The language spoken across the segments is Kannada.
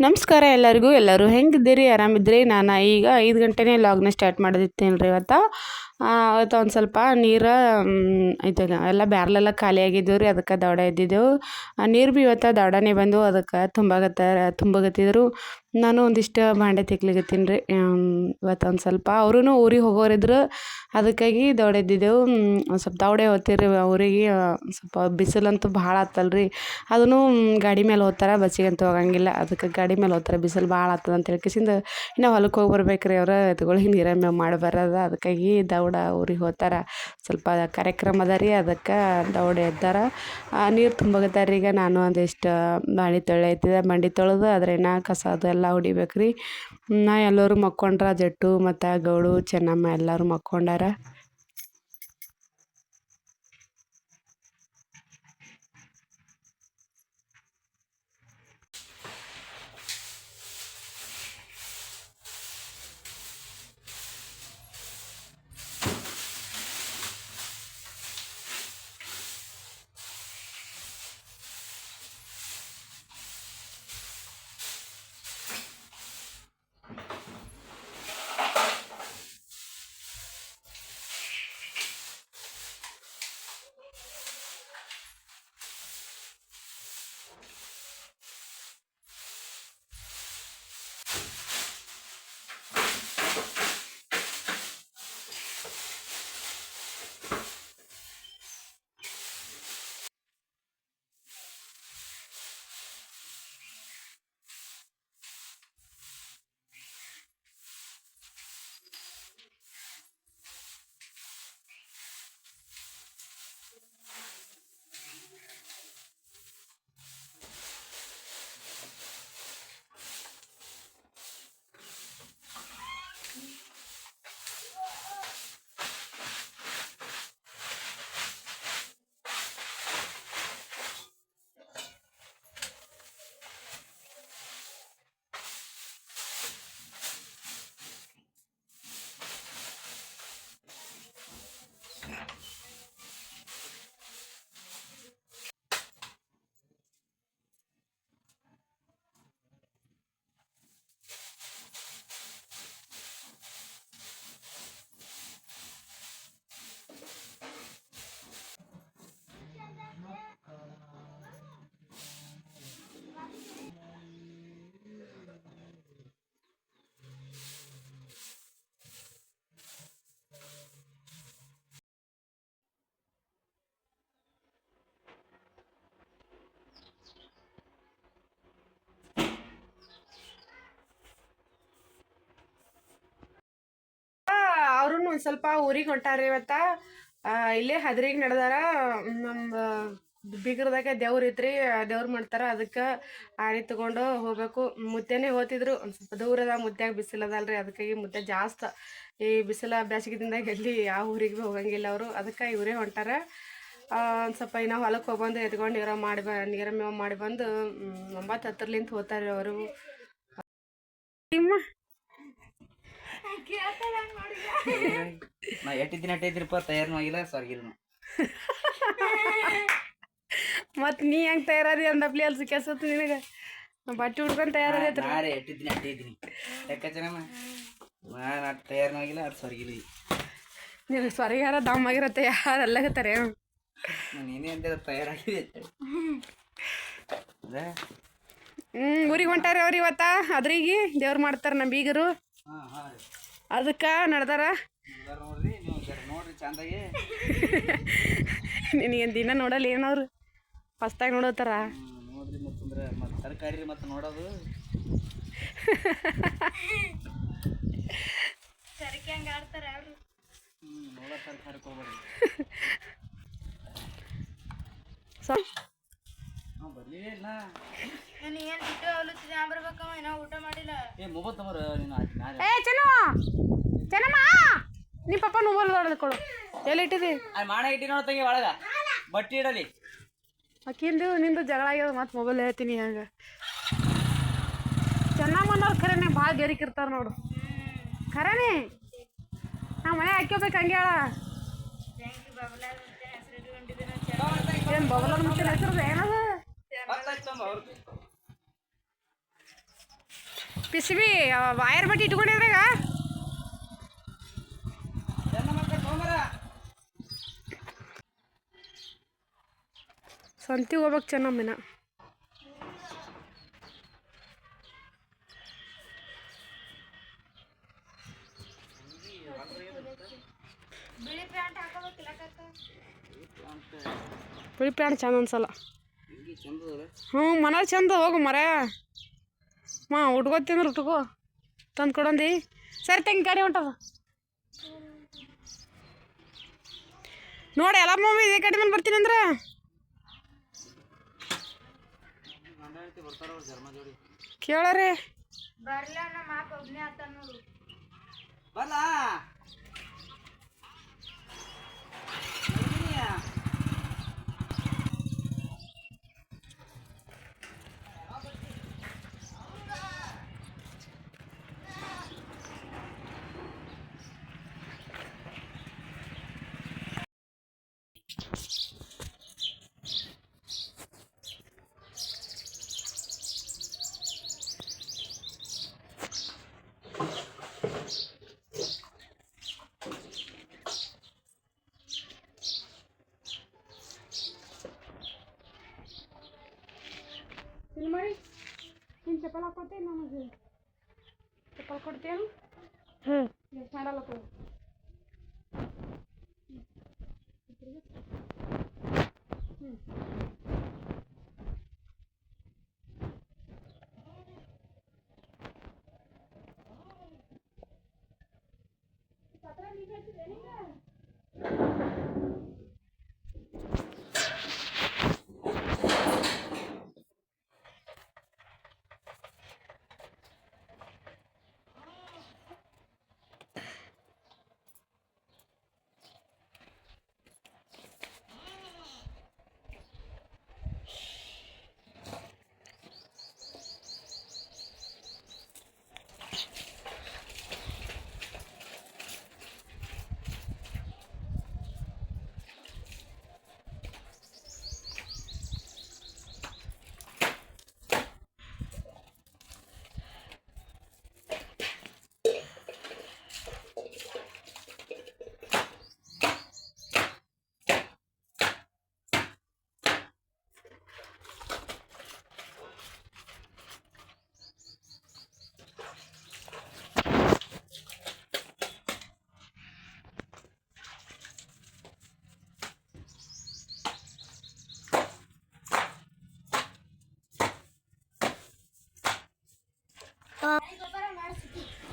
ನಮಸ್ಕಾರ ಎಲ್ಲರಿಗೂ. ಎಲ್ಲರೂ ಹೆಂಗಿದ್ದೀರಿ? ಆರಾಮಿದ್ರಿ ನಾನು ಈಗ ಐದು ಗಂಟೆನೇ ಲಾಗ್ನ ಸ್ಟಾರ್ಟ್ ಮಾಡೋದಿತ್ತೇನ್ರಿ ಇವತ್ತು. ಅವತ್ತು ಒಂದು ಸ್ವಲ್ಪ ನೀರು ಇದು ಎಲ್ಲ ಬ್ಯಾರ್ಲೆಲ್ಲ ಖಾಲಿ ಆಗಿದ್ದವು ರೀ, ಅದಕ್ಕೆ ದೌಡ ಇದ್ದಿದ್ದೆವು ನೀರು ಭೀ ಇವತ್ತು ದೌಡನೇ ಬಂದು ಅದಕ್ಕೆ ತುಂಬಾಕತ್ತಾರ ತುಂಬಾಕತ್ತಿದ್ರು ನಾನು ಒಂದಿಷ್ಟು ಬಾಂಡೆ ತಿಕ್ಲಿಕತ್ತೀನಿ ರೀ ಇವತ್ತು ಒಂದು ಸ್ವಲ್ಪ. ಅವರೂ ಊರಿಗೆ ಹೋಗೋರಿದ್ರು ಅದಕ್ಕಾಗಿ ದೌಡ ಇದ್ದಿದ್ದೆವು ಒಂದು ಸ್ವಲ್ಪ ದೌಡೆ ಹೋಗ್ತೀರಿ ಊರಿಗೆ ಸ್ವಲ್ಪ ಬಿಸಿಲಂತೂ ಭಾಳ ಆತಲ್ಲ ರೀ. ಅದನ್ನು ಗಾಡಿ ಮೇಲೆ ಹೋಗ್ತಾರೆ ಬಸ್ಸಿಗಂತೂ ಹೋಗಂಗಿಲ್ಲ. ಅದಕ್ಕೆ ಗಾಡಿ ಮೇಲೆ ಹೋಗ್ತಾರೆ, ಬಿಸಿಲು ಭಾಳ ಆತದ ಅಂತ ಹೇಳ್ಕೇಸಿಂದ ಇನ್ನು ಹೊಲಕ್ಕೆ ಹೋಗಿ ಬರ್ಬೇಕು ರೀ ಅವ್ರು ಎತ್ಗಳಿಗೆ ನೀರ ಮೇವು ಮಾಡಿ ಬರೋದು, ಅದಕ್ಕಾಗಿ ದೌಡ ಊರಿಗೆ ಹೋಗ್ತಾರೆ. ಸ್ವಲ್ಪ ಕಾರ್ಯಕ್ರಮ ಅದ ರೀ ಅದಕ್ಕೆ ದೌಡ ಎದ್ದಾರ. ನೀರು ತುಂಬಾಕತ್ತಾರ ಈಗ ನಾನು ಒಂದಿಷ್ಟು ಬಾಣಿ ಐತಿದೆ ಬಂಡಿ ತೊಳೆದು ಅದ್ರೇನ ಕಸ ಅದು ಎಲ್ಲ ಹೊಡಿಬೇಕು ರೀ ನಾ ಎಲ್ಲರೂ ಮಕ್ಕೊಂಡ್ರ, ಜಟ್ಟು ಮತ್ತು ಗೌಡು ಚೆನ್ನಮ್ಮ ಎಲ್ಲರೂ ಮಕ್ಕೊಂಡಾರ. ಒಂದು ಸ್ವಲ್ಪ ಊರಿಗೆ ಹೊಂಟಾರ ಇವತ್ತ. ಇಲ್ಲೇ ಹದ್ರಿಗೆ ನಡೆದಾರ. ನಮ್ಮ ಬೀಗರದಾಗ ದೇವ್ರ ಐತ್ರಿ ದೇವ್ರು ಮಾಡ್ತಾರ. ಅದಕ್ಕೆ ಆರಿ ತಗೊಂಡು ಹೋಗ್ಬೇಕು. ಮುತ್ತೆನೇ ಹೋತಿದ್ರು. ಒಂದು ಸ್ವಲ್ಪ ದೂರ ಅದ ಮುತ್ಯಾಗ ಬಿಸಿಲದಲ್ರಿ ಅದಕ್ಕಾಗಿ ಮುತ್ತೆ ಜಾಸ್ತಿ. ಈ ಬಿಸಿಲ ಬೇಸಿಗೆದಿಂದಾಗ ಎಲ್ಲಿ ಯಾವ ಊರಿಗೆ ಭೀ ಹೋಗಂಗಿಲ್ಲ ಅವರು. ಅದಕ್ಕೆ ಇವರೇ ಹೊಂಟಾರ. ಒಂದು ಸ್ವಲ್ಪ ಇನ್ನು ಹೊಲಕ್ಕೆ ಹೋಗ್ಬಂದು ಎತ್ಕೊಂಡು ನೀರ ಮಾಡಿ ಬ, ನೀರ ಮೇವು ಮಾಡಿ ಬಂದು ಒಂಬತ್ತು ಹತ್ತರ್ಲಿಂತ ಹೋತಾರೆ ಅವರು. ನಿಮ್ಮ ನಾ ಎಟ್ಟು ದಿನ ಇದ್ರಿಪ್ಪ ತಯಾರು ಆಗಿಲ್ಲ ಸ್ವರ್ಗಿಲ್ಲ ಮತ್ ನೀ. ಹೆಂಗ್ ತಯಾರಾದಿ ಅಂದಪ್ಲಿ ಅಲ್ಲಿ ಕೆಲ್ಸತ್ ನಿನಗೆ? ಬಟ್ಟೆ ಹುಡ್ಕೊಂಡ್ ತಯಾರಾದಿ ನಾರೇ ಎಟ್ಟು ದಿನ ಇದ್ದೀನಿ. ಚೆನ್ನಮ್ಮ ನಾ ತಯಾರು ಆಗಿಲ್ಲ ಅದು ಸ್ವರ್ಗಿಲ್ಲ ನಿನಗೆ ಸ್ವರ್ಗಾರ ದಮ್ಮಾಗಿರತ್ತೆ ಯಾರು ಅಲ್ಲಾಗತ್ತಾರೆ ನಾನು ಏನೇ ಅಂತ ತಯಾರಾಗಿದೆ ಹ್ಞೂ ಊರಿಗೆ ಹೊಂಟಾರ ಅವ್ರು ಇವತ್ತ? ಅದ್ರಿಗೆ ದೇವ್ರು ಮಾಡ್ತಾರೆ ನಮ್ಮ ಬೀಗರು. ಅದಕ್ಕೆ ನಡ್ದಾರ? ಇದಾರ್ ನೋಡ್ರಿ ನೀವು ಜರ ನೋಡ್ರಿ ಚಂದಾಗಿ. ನಿನಗೇನು ದಿನ ನೋಡಲ್ಲ ಏನವ್ರು ಫಸ್ಟಾಗಿ ನೋಡತ್ತಾರ ನೋಡ್ರಿ ಮತ್ತಂದ್ರೆ ಮತ್ತೆ ತರಕಾರಿ ಮತ್ತೆ ನೋಡೋದು. ಹ್ಞೂ ನೋಡೋ ತರಕಾರಿ ಹೋಗ್ಬೇಡ್ರಿ ಸೊ ಹಾಂ ಬರ್ಲಿಲ್ಲ ಇಲ್ಲ. ಏನ್ ಬಿಟ್ಟು ಅವಲುತ್ತಿದೆ ನಾ ಬರ್ಬೇಕಮ್ಮ ಏನೋ ಊಟ ಮಾಡಿಲ್ಲ. ಏ ಮೊಬೈಲ್ ತಗೋರ ನೀನು ಏ ಚೆನ್ನ! ಚೆನ್ನಮ್ಮ ನಿಮ್ಮ ಪಪ್ಪ ಮೊಬೈಲ್ ಎಲ್ಲಿ ಇಟ್ಟಿದಿ? ಅಲ್ಲಿ ಮಾಡ ಇಟ್ಟಿ ನೋಡ್ತಂಗೆ ಒಳಗ. ಬಟ್ಟಿ ಇಡಲಿ. ಅಕ್ಕಿಂದು ನಿಂದು ಜಗಳ ಆಗ್ಯದ ಮತ್ತೆ ಮೊಬೈಲ್ ಹೇಳ್ತೀನಿ ಹಂಗೆ. ಚೆನ್ನಾಗಿ ಬಂದವ್ರು ಖರೇನೆ ಭಾಳ ಗೆರಿಕಿರ್ತಾರೆ ನೋಡು. ಖರೇನೆ ನಾ ಮನೆ ಹಾಕ್ಕೋಬೇಕು ಹಂಗೆ ಹೇಳ. ಏನು ಬಬಲ ಮುಚ್ಚಿನ ಹೆಸರು ಏನದು? ಪಿಸಿಬಿ ವಾಯರ್ ಬಟ್ಟಿ ಇಟ್ಕೊಂಡಿದ್ರಾಗ? ಸಂತಿಗೆ ಹೋಗ್ಬೇಕು ಚೆನ್ನಮ್ಮಿನ. ಬಿಳಿ ಪ್ಯಾಂಟ್ ಚಂದ ಅನ್ಸಲ್ಲ. ಹ್ಞೂ ಮನ ಚಂದ ಹೋಗು ಮರ ಮಾ ಉಟ್ಕೋತಿಂದ್ರೆ ಉಟ್ಕೋ ತಂದು ಕೊಡಂದಿ. ಸರಿ ತಂಗಿ ಗಾಡಿ ಹೊಂಟದ. ನೋಡಿ ಎಲ್ಲ ಮಮ್ಮಿ ಇದೇ ಗಾಡಿ ಮೇಲೆ ಬರ್ತೀನಿ ಅಂದ್ರೆ. ಕೇಳರಿ ಬರ್ಲ ನಮ್ಮ ಮಾಪ ಒಬ್ನೇ ಆತ ನೋಡು ಬಲ್ಲ ಇಲ್ಲಿ ನೀನು ಚಪ್ಪಲ್ ಹಾಕೋತೆ ನನಗೆ ಚಪ್ಪಲ್ ಕೊಡ್ತೇನು ಹ್ಞೂ ಎಷ್ಟು ಮಾಡಲ್ಲ ಕೊಡು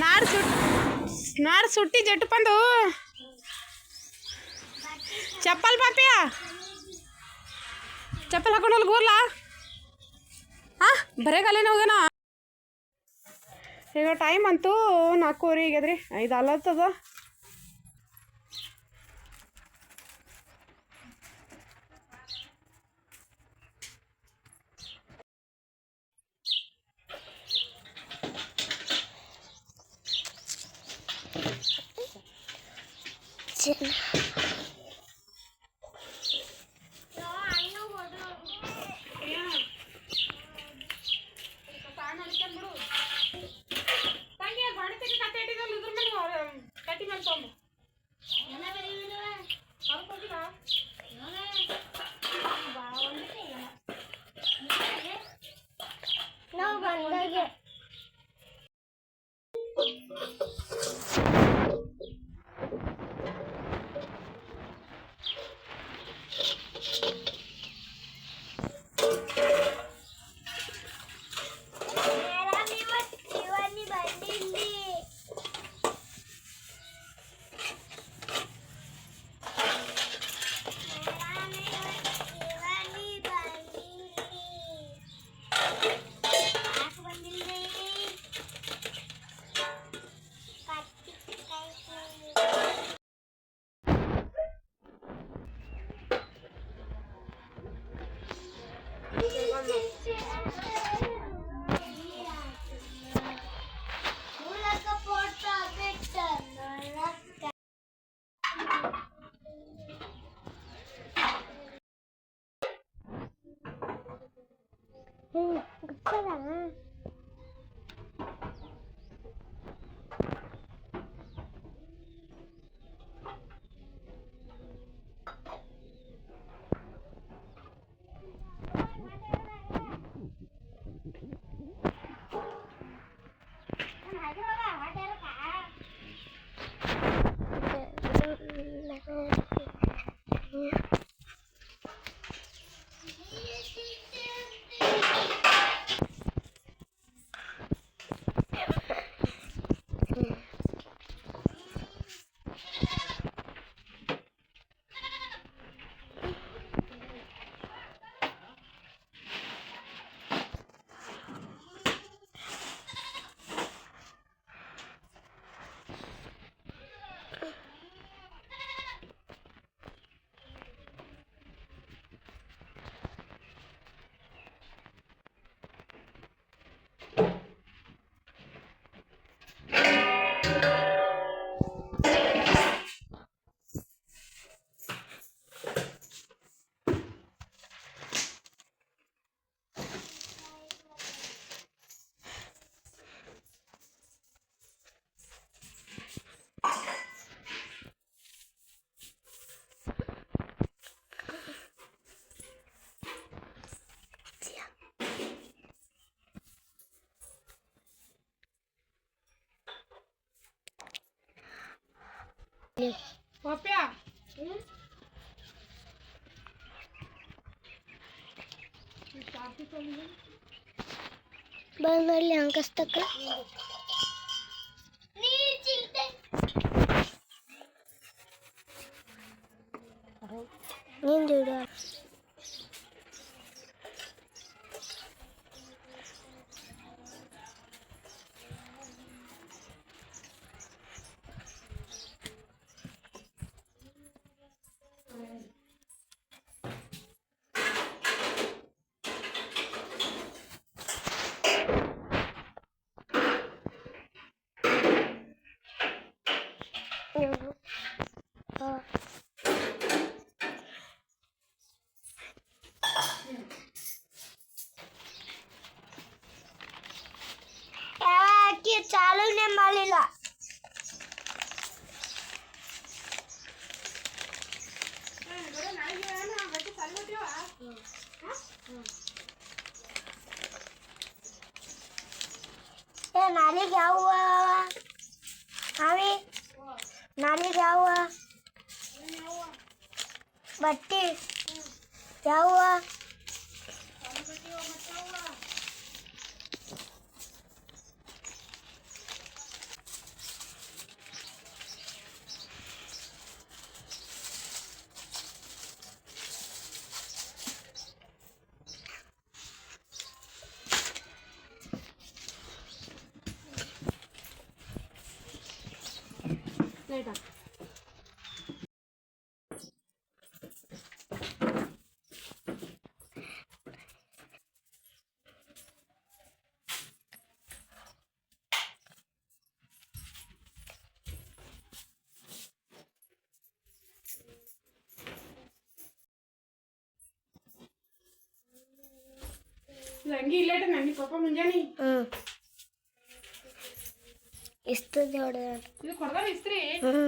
ನಾಡು ಸುಟ್ ನಾಡು ಸುಟ್ಟಿ ಜಟ್ಟು ಬಂದು ಚಪ್ಪಲ್ ಪಾಪಿಯ ಚಪ್ಪಲ್ ಹಾಕೊಂಡಲ್ಲಿ ಗೋರ್ಲ ಹಾಂ ಬರೇಗಾಲೇನ ಹೋಗೋಣ ಈಗ ಟೈಮ್ ಅಂತೂ ನಾಲ್ಕೂವರೆ ಆಗ್ಯದ್ರಿ ಐದು ಅಲ್ಲತ್ತದ Jin. 谢谢。ಪಪ್ಯಾ ಬಂದಲ್ಲಿ ಅಂಕಸ್ತಕ್ಕ ನೀನ್ ચાલુ ને મળી લો. નાલી ગયા આવી. नानी क्या हुआ बत्ती क्या हुआ ಯಾವ ಅಂಗಿ ಇಲ್ಲೇಟ ನಂಗೆ ಪಪ್ಪ ಮುಂಜಾನೆ ಇಷ್ಟು ದೊಡ್ಡ ಇದು ಕೊಡ್ದಾರ ಇಸ್ತ್ರಿ? ಹ್ಞೂ